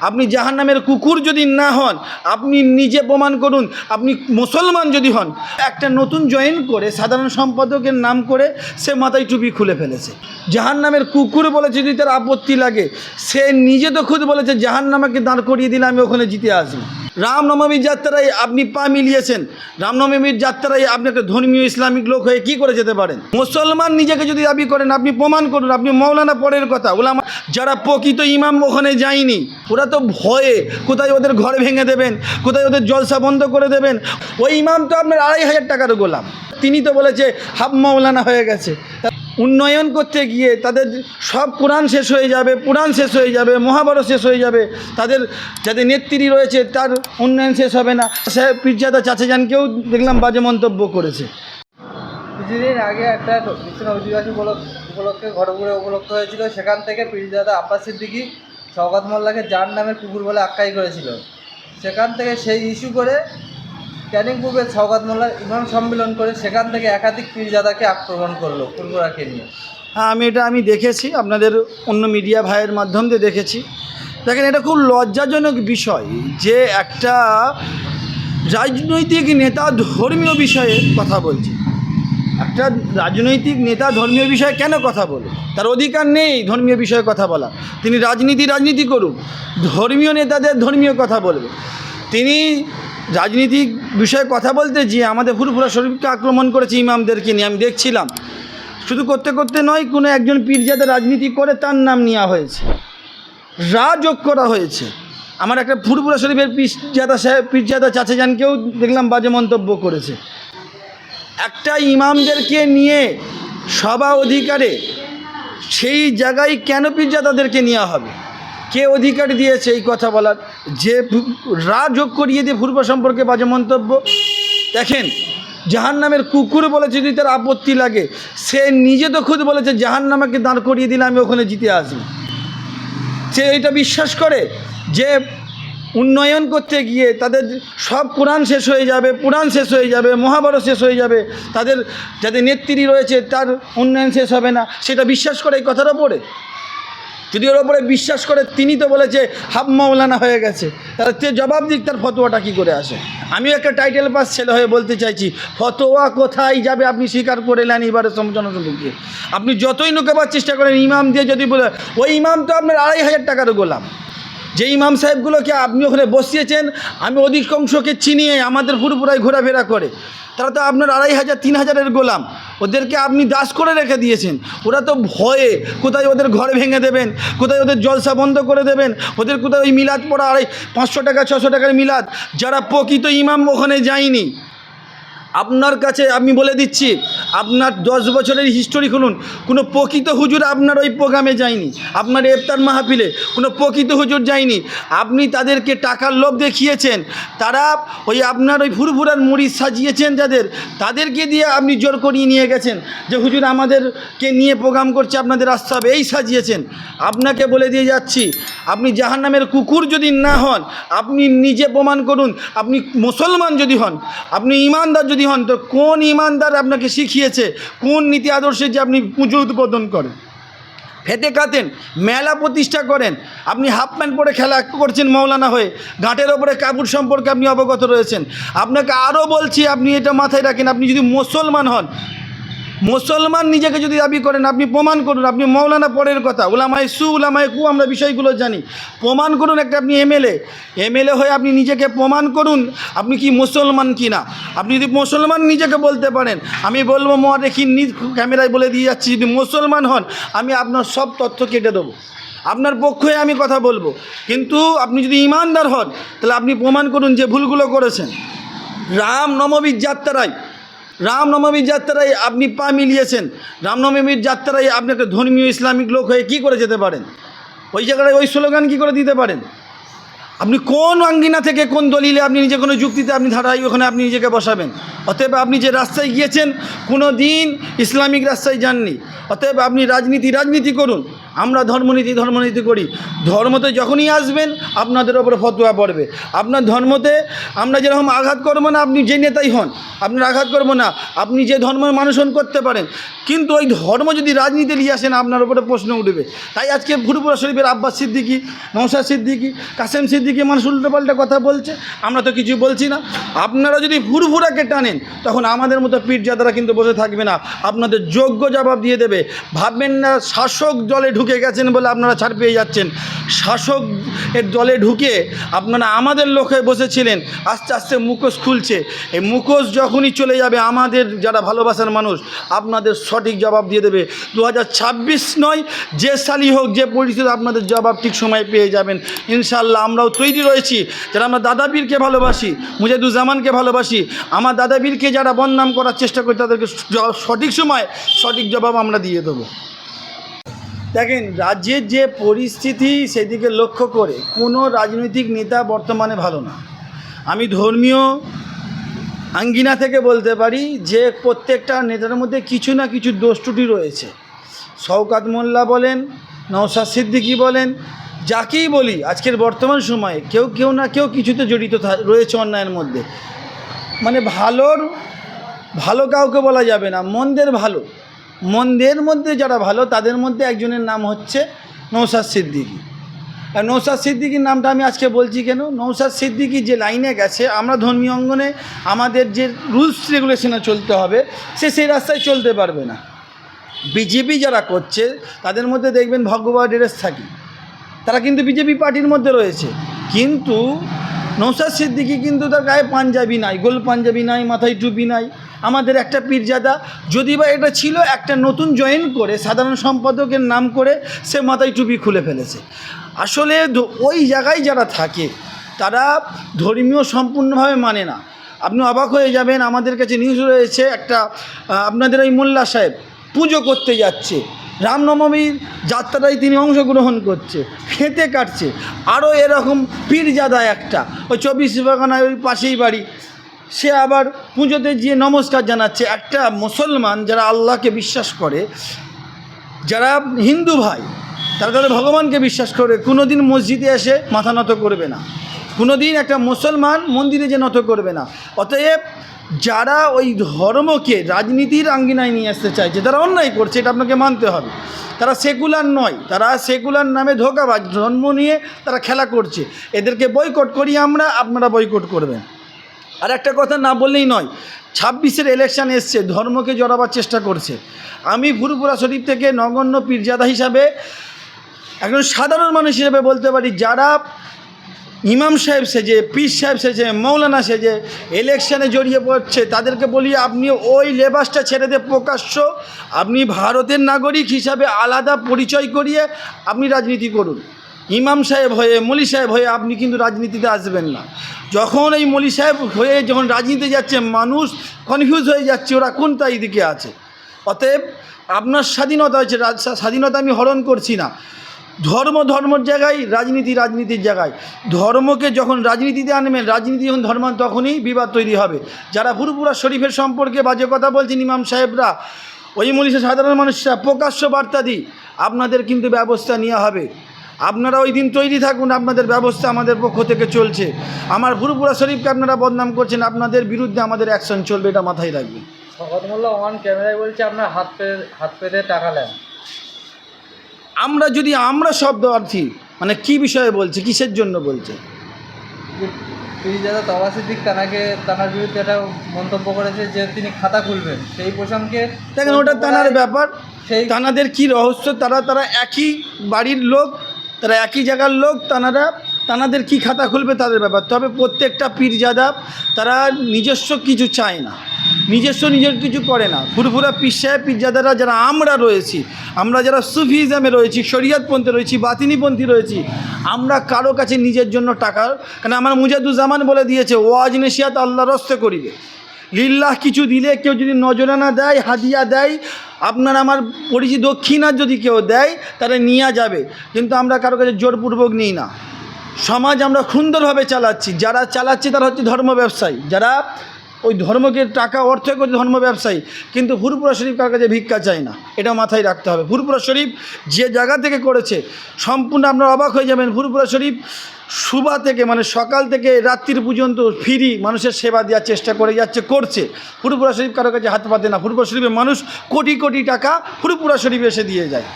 আপনি জাহান নামের কুকুর যদি না হন, আপনি নিজে প্রমাণ করুন, আপনি মুসলমান যদি হন, একটা নতুন জয়েন করে সাধারণ সম্পাদকের নাম করে সে মাথায় টুপি খুলে ফেলেছে। জাহান নামের কুকুর বলেছে যদি তার আপত্তি লাগে, সে নিজে তো খুদ বলেছে জাহান নামাকে দাঁড় করিয়ে দিলে আমি ওখানে জিতে আসব। রামনবমীর যাত্রায় আপনি পা মিলিয়েছেন। রামনবমীর যাত্রায় আপনি একটা ধর্মীয় ইসলামিক লোক হয়ে কি করে যেতে পারেন? মুসলমান নিজেকে যদি দাবি করেন, আপনি প্রমাণ করুন, আপনি মৌলানা পরের কথা। ওলামা যারা প্রকৃত ইমাম ওখানে যায়নি, ওরা তো ভয়ে কোথায় ওদের ঘর ভেঙে দেবেন, কোথায় ওদের জলসা বন্ধ করে দেবেন? ওই ইমাম তো আপনার আড়াই হাজার টাকার গোলাম। তিনি তো বলেছে হাফ মৌলানা হয়ে গেছে। উন্নয়ন করতে গিয়ে তাদের সব কোরআন শেষ হয়ে যাবে, পুরাণ শেষ হয়ে যাবে, মহাভারত শেষ হয়ে যাবে। তাদের যাদের নেত্রী রয়েছে, তার উন্নয়ন শেষ হবে না। সাহেব পীরজাদা চাচাজানকেও দেখলাম বাজে মন্তব্য করেছে। কিছুদিন আগে একটা বিশ্ব অধিবাসী উপলক্ষ ঘটপুরে উপলক্ষ হয়েছিল। সেখান থেকে পীরজাদা আব্বাস সিদ্দিকি শওকত মোল্লাকে যার নামের কুকুর বলে আখ্যায়ী করেছিল। সেখান থেকে সেই ইস্যু করে ক্যানিং পূর্বে শওকত মোল্লার ইমাম সম্মেলন করে সেখান থেকে একাধিক পীরজাদাকে আক্রমণ করল ফুলপুরাকে নিয়ে। হ্যাঁ আমি এটা আমি দেখেছি, আপনাদের অন্য মিডিয়া ভাইয়ের মাধ্যম দিয়ে দেখেছি। দেখেন, এটা খুব লজ্জাজনক বিষয় যে একটা রাজনৈতিক নেতা ধর্মীয় বিষয়ে কথা বলছে। একটা রাজনৈতিক নেতা ধর্মীয় বিষয়ে কেন কথা বলে? তার অধিকার নেই ধর্মীয় বিষয়ে কথা বলা। তিনি রাজনীতি রাজনীতি করুক। ধর্মীয় নেতাদের ধর্মীয় কথা বলবে। তিনি রাজনীতিক বিষয়ে কথা বলতে গিয়ে আমাদের ফুরফুরা শরীফকে আক্রমণ করেছে ইমামদেরকে নিয়ে, আমি দেখছিলাম। শুধু করতে করতে নয়, কোনো একজন পীরজাদা রাজনীতি করে তার নাম নেওয়া হয়েছে। রা যোগ করা হয়েছে। আমার একটা ফুরফুরা শরীফের পীরজাদা সাহেব পীরজাদা চাচাজানকেও দেখলাম বাজে মন্তব্য করেছে। একটা ইমামদেরকে নিয়ে সভা অধিকারে সেই জায়গায় কেন পীরজাদাদেরকে নেওয়া হবে? কে অধিকার দিয়েছে এই কথা বলার? যে ফু- রা যোগ করিয়ে দিয়ে পূর্ব সম্পর্কে বাজে মন্তব্য। দেখেন জাহান নামের কুকুর বলেছে যদি তার আপত্তি লাগে, সে নিজে তো খুদ বলেছে জাহান নামাকে দাঁড় করিয়ে দিলে আমি ওখানে জিতে আসব। সে এটা বিশ্বাস করে যে উন্নয়ন করতে গিয়ে তাদের সব কোরআন শেষ হয়ে যাবে, পুরাণ শেষ হয়ে যাবে, মহাভারত শেষ হয়ে যাবে, তাদের যাদের নেত্রী রয়েছে তার উন্নয়ন শেষ হবে না। সেটা বিশ্বাস করে এই কথার ওপরে। যদি ওর ওপরে বিশ্বাস করে, তিনি তো বলেছে, হাব মাওলানা হয়ে গেছে। তাহলে তে জবাব দিক, তার ফতোয়াটা কী করে আসে? আমিও একটা টাইটেল পাস ছেলে হয়ে বলতে চাইছি, ফতোয়া কোথায় যাবে আপনি স্বীকার করে নেন এবারে জনসম্মুখে আপনি যতই নোকেবার চেষ্টা করেন, ইমাম দিয়ে যদি বলে, ওই ইমাম তো আপনার আড়াই হাজার টাকার গোলাম। যে ইমাম সাহেবগুলোকে আপনি ওখানে বসিয়েছেন, আমি অধিকাংশকে চিনিয়ে আমাদের পুরোপুরাই ঘোরাফেরা করে। তারা তো আপনার আড়াই হাজার, তিন হাজারের গোলাম। ওদেরকে আপনি দাস করে রেখে দিয়েছেন। ওরা তো ভয়ে কোথায় ওদের ঘর ভেঙে দেবেন, কোথায় ওদের জলসা বন্ধ করে দেবেন, ওদের কোথায় ওই মিলাদ পড়া আড়াই, পাঁচশো টাকা, ছশো টাকার মিলাদ। যারা প্রকৃত ইমাম ওখানে যায়নি। আপনার কাছে আমি বলে দিচ্ছি, আপনার দশ বছরের হিস্টোরি খুলুন। কোনো প্রকৃত হুজুর আপনার ওই প্রোগ্রামে যায়নি। আপনার ইফতার মাহফিলে কোনো প্রকৃত হুজুর যায়নি। আপনি তাদেরকে টাকার লোভ দেখিয়েছেন। তারা ওই আপনার ওই ফুরফুরার মুড়ি সাজিয়েছেন যাদের, তাদেরকে দিয়ে আপনি জোর করিয়ে নিয়ে গেছেন যে, হুজুর আমাদেরকে নিয়ে প্রোগ্রাম করছে, আপনাদের আসতে হবে এই সাজিয়েছেন। আপনাকে বলে দিয়ে যাচ্ছি, আপনি জাহান্নামের কুকুর যদি না হন, আপনি নিজে প্রমাণ করুন, আপনি মুসলমান যদি হন, আপনি ইমানদার যদি হন, তো কোন ইমানদার আপনাকে শিখিয়েছে? কোন নীতি আদর্শে যে আপনি পুজো উদ্বোধন করেন? ফেতে কাতেন, মেলা প্রতিষ্ঠা করেন। আপনি হাফ প্যান্ট পরে খেলা করছেন মৌলানা হয়ে। ঘাটের ওপরে কাপড় সম্পর্কে আপনি অবগত রয়েছেন। আপনাকে আরও বলছি, আপনি এটা মাথায় রাখেন, আপনি যদি মুসলমান হন মুসলমান নিজেকে যদি দাবি করেন, আপনি প্রমাণ করুন, আপনি মৌলানা পরের কথা। ওলামায় সু ওলামায় কু আমরা বিষয়গুলো জানি। প্রমাণ করুন একটা আপনি এমএলএ এমএলএ হয়ে আপনি নিজেকে প্রমাণ করুন, আপনি কি মুসলমান কি না? আপনি যদি মুসলমান নিজেকে বলতে পারেন, আমি বলব মহারেখি নিজ ক্যামেরায় বলে দিয়ে যাচ্ছি, যদি মুসলমান হন, আমি আপনার সব তথ্য কেটে দেবো। আপনার পক্ষে আমি কথা বলব। কিন্তু আপনি যদি ইমানদার হন, তাহলে আপনি প্রমাণ করুন যে ভুলগুলো করেছেন। রাম নবমীর যাত্রায় রামনবমীর যাত্রায় আপনি পা মিলিয়েছেন। রামনবমীর যাত্রায় আপনি একটা ধর্মীয় ইসলামিক লোক হয়ে কী করে যেতে পারেন? ওই জায়গায় ওই স্লোগান কী করে দিতে পারেন? আপনি কোন আঙ্গিনা থেকে কোন দলিলে আপনি নিজে কোনো যুক্তিতে আপনি ধারাই ওখানে আপনি নিজেকে বসাবেন? অতএব আপনি যে রাস্তায় গিয়েছেন কোনো দিন ইসলামিক রাস্তায় যাননি। অতএব আপনি রাজনীতি রাজনীতি করুন। আমরা ধর্মনীতি ধর্মনীতি করি। ধর্মতে যখনই আসবেন, আপনাদের ওপরে ফতোয়া পড়বে। আপনার ধর্মতে আমরা যেরকম আঘাত করব না, আপনি যে নেতাই হন, আপনার আঘাত করব না, আপনি যে ধর্মের মানুষন করতে পারেন। কিন্তু ওই ধর্ম যদি রাজনীতি নিয়ে আসেন, আপনার ওপরে প্রশ্ন উঠবে। তাই আজকে ফুরপুরা শরীফের আব্বাস সিদ্দিকি নৌসাদ সিদ্দিকি, কাসেম সিদ্দিকি মানুষ উল্টোপাল্টা কথা বলছে। আমরা তো কিছু বলছি না। আপনারা যদি ফুরফুরাকে টানেন, তখন আমাদের মতো পীরজাদারা কিন্তু বসে থাকবে না। আপনাদের যোগ্য জবাব দিয়ে দেবে। ভাববেন না শাসক দলে ঢুকে গেছেন বলে আপনারা ছাড় পেয়ে যাচ্ছেন। শাসক এর দলে ঢুকে আপনারা আমাদের লোকে বসেছিলেন, আস্তে আস্তে মুখোশ খুলছে। এই মুখোশ যখনই চলে যাবে, আমাদের যারা ভালোবাসার মানুষ, আপনাদের সঠিক জবাব দিয়ে দেবে। দু নয়, যে সালই হোক, যে পরিস্থিতি আপনাদের জবাব ঠিক সময় পেয়ে যাবেন। ইনশাল্লাহ আমরাও তৈরি রয়েছি। যারা আমরা দাদাবীরকে ভালোবাসি মুজাদুজ্জামানকে ভালোবাসি, আমার দাদাবীরকে যারা বদনাম করার চেষ্টা করি, তাদেরকে সঠিক সময় সঠিক জবাব আমরা দিয়ে দেবো। দেখেন, রাজ্যের যে পরিস্থিতি সেদিকে লক্ষ্য করে কোনো রাজনৈতিক নেতা বর্তমানে ভালো না। আমি ধর্মীয় আঙ্গিনা থেকে বলতে পারি যে প্রত্যেকটা নেতার মধ্যে কিছু না কিছু দোষ ত্রুটি রয়েছে। শওকাত মোল্লা বলেন, নওশাদ সিদ্দিকী বলেন, যাকেই বলি, আজকের বর্তমান সময়ে কেউ কেউ না কেউ কিছুতে জড়িত রয়েছে অন্যায়ের মধ্যে। মানে ভালোর, ভালো কাউকে বলা যাবে না, মন্দের ভালো। মন্দের মধ্যে যারা ভালো, তাদের মধ্যে একজনের নাম হচ্ছে নৌসাদ সিদ্দিকী। আর নৌসাদ সিদ্দিকির নামটা আমি আজকে বলছি কেন? নৌসাদ সিদ্দিকি যে লাইনে গেছে, আমরা ধর্মীয় অঙ্গনে আমাদের যে রুলস রেগুলেশনে চলতে হবে, সে সেই রাস্তায় চলতে পারবে না। বিজেপি যারা করছে, তাদের মধ্যে দেখবেন ভগবা ড্রেস থাকি। তারা কিন্তু বিজেপি পার্টির মধ্যে রয়েছে। কিন্তু নৌসাদ সিদ্দিকি কিন্তু তার গায়ে পাঞ্জাবি নাই, গোল পাঞ্জাবি নাই, মাথায় টুপি নাই। আমাদের একটা পীরজাদা, যদি বা এটা ছিল একটা নতুন জয়েন করে, সাধারণ সম্পাদকের নাম করে, সে মাথায় টুপি খুলে ফেলেছে। আসলে ওই জায়গায় যারা থাকে, তারা ধর্মীয় সম্পূর্ণভাবে মানে না। আপনি অবাক হয়ে যাবেন, আমাদের কাছে নিউজ রয়েছে একটা আপনাদের ওই মোল্লা সাহেব পুজো করতে যাচ্ছে। রামনবমীর যাত্রায় তিনি অংশগ্রহণ করছে, খেতে কাটছে। আরও এরকম পীরজাদা একটা, ওই চব্বিশ বাগানায় ওই পাশেই বাড়ি। সে আবার পুজোতে গিয়ে নমস্কার জানাচ্ছে। একটা মুসলমান যারা আল্লাহকে বিশ্বাস করে, যারা হিন্দু ভাই, তারা তাদের ভগবানকে বিশ্বাস করে কোনো দিন মসজিদে এসে মাথা নত করবে না। কোনো দিন একটা মুসলমান মন্দিরে যে নত করবে না। অতএব যারা ওই ধর্মকে রাজনীতির আঙ্গিনায় নিয়ে আসতে চাইছে তারা অন্যায় করছে, এটা আপনাকে মানতে হবে। তারা সেকুলার নয়, তারা সেকুলার নামে ধোকাবাজ ধর্ম নিয়ে তারা খেলা করছে। এদেরকে বয়কট করি আমরা, আপনারা বয়কট করবেন। আর একটা কথা না বললেই নয়, ছাব্বিশের ইলেকশান এসছে, ধর্মকে জড়াবার চেষ্টা করছে। আমি ফুরপুরা শরীফ থেকে নগণ্য পীরজাদা হিসাবে, একজন সাধারণ মানুষ হিসেবে বলতে পারি, যারা ইমাম সাহেব সেজে, পীর সাহেব সেজে, মৌলানা সেজে ইলেকশানে জড়িয়ে পড়ছে, তাদেরকে বলি, আপনি ওই লেবাসটা ছেড়ে দিয়ে প্রকাশ্য, আপনি ভারতের নাগরিক হিসাবে আলাদা পরিচয় করিয়ে আপনি রাজনীতি করুন। ইমাম সাহেব হয়ে, মলি সাহেব হয়ে আপনি কিন্তু রাজনীতিতে আসবেন না। যখন এই মলি সাহেব হয়ে যখন রাজনীতিতে যাচ্ছে, মানুষ কনফিউজ হয়ে যাচ্ছে, ওরা কোনটা এই দিকে আছে? অতএব আপনার স্বাধীনতা হচ্ছে স্বাধীনতা আমি হরণ করছি না। ধর্ম, ধর্মর জায়গায়, রাজনীতি, রাজনীতির জায়গায়। ধর্মকে যখন রাজনীতিতে আনবেন, রাজনীতি যখন ধর্ম তখনই বিবাদ তৈরি হবে। যারা ফুরপুরা শরীফের সম্পর্কে বাজে কথা বলছেন ইমাম সাহেবরা, ওই মনীষা সাধারণ মানুষরা, প্রকাশ্য বার্তা দিই, আপনাদের কিন্তু ব্যবস্থা নেওয়া হবে। আপনারা ওই দিন তৈরি থাকুন আপনাদের ব্যবস্থা আমাদের পক্ষ থেকে চলছে। আমার ফুরপুরা শরীফকে আপনারা বদনাম করছেন আপনাদের বিরুদ্ধে আমাদের অ্যাকশন চলবে এটা মাথায় রাখবেন। মোল্লা ওয়ান ক্যামেরায় বলছে আপনার হাত পে হাত পেতে টাকা নেন। আমরা যদি আমরা শব্দ অর্থী মানে কি বিষয়ে বলছে কিসের জন্য বলছে? তানাকে তানার বিরুদ্ধে একটা মন্তব্য করেছে যে তিনি খাতা খুলবেন। সেই প্রসঙ্গে দেখেন ওটা তানার ব্যাপার। সেই তানাদের কি রহস্য তারা তারা একই বাড়ির লোক তারা একই জায়গার লোক, তানারা, তানাদের কি খাতা খুলবে তাদের ব্যাপার। তবে প্রত্যেকটা পীরজাদা, তারা নিজস্ব কিছু চায় না। নিজস্ব নিজের কিছু করে না। ফুরফুরা পীর সাহেব যারা আমরা রয়েছি, আমরা যারা সুফিজমে রয়েছি, শরিয়তপন্থী রয়েছি, বাতিনিপন্থী রয়েছি, আমরা কারও কাছে নিজের জন্য টাকা কারণ আমার মুজাদুজ্জামান বলে দিয়েছে, ওয়াজ নেশিয়াত আল্লাহ রস্তে করিবে। লিল্লাহ কিছু দিলে কেউ যদি নজরানা দেয়, হাদিয়া দেয়, আপনার আমার পরিচিত দক্ষিণার যদি কেউ দেয়, তাহলে নিয়ে যাবে। কিন্তু আমরা কারও কাছে জোরপূর্বক নিই না। সমাজ আমরা সুন্দরভাবে চালাচ্ছি। যারা চালাচ্ছে তারা হচ্ছে ধর্ম ব্যবসায়ী যারা ওই ধর্মকে টাকা, অর্থ করছে ধর্ম ব্যবসায়ী। কিন্তু ফুরপুরা শরীফ কার কাছে ভিক্ষা চায় না? এটা মাথায় রাখতে হবে। ফুরপুরা শরীফ যে জায়গা থেকে করেছে, সম্পূর্ণ আপনারা অবাক হয়ে যাবেন। ফুরপুরা শরীফ সুবা থেকে মানে সকাল থেকে রাত্রির পর্যন্ত ফিরি মানুষের সেবা দেওয়ার চেষ্টা করে যাচ্ছে, করছে। ফুরপুরা শরীফ কারও কাছে হাত পাতে না। ফুরপুরা শরীফের মানুষ কোটি কোটি টাকা ফুরপুরা শরীফ এসে দিয়ে যায়।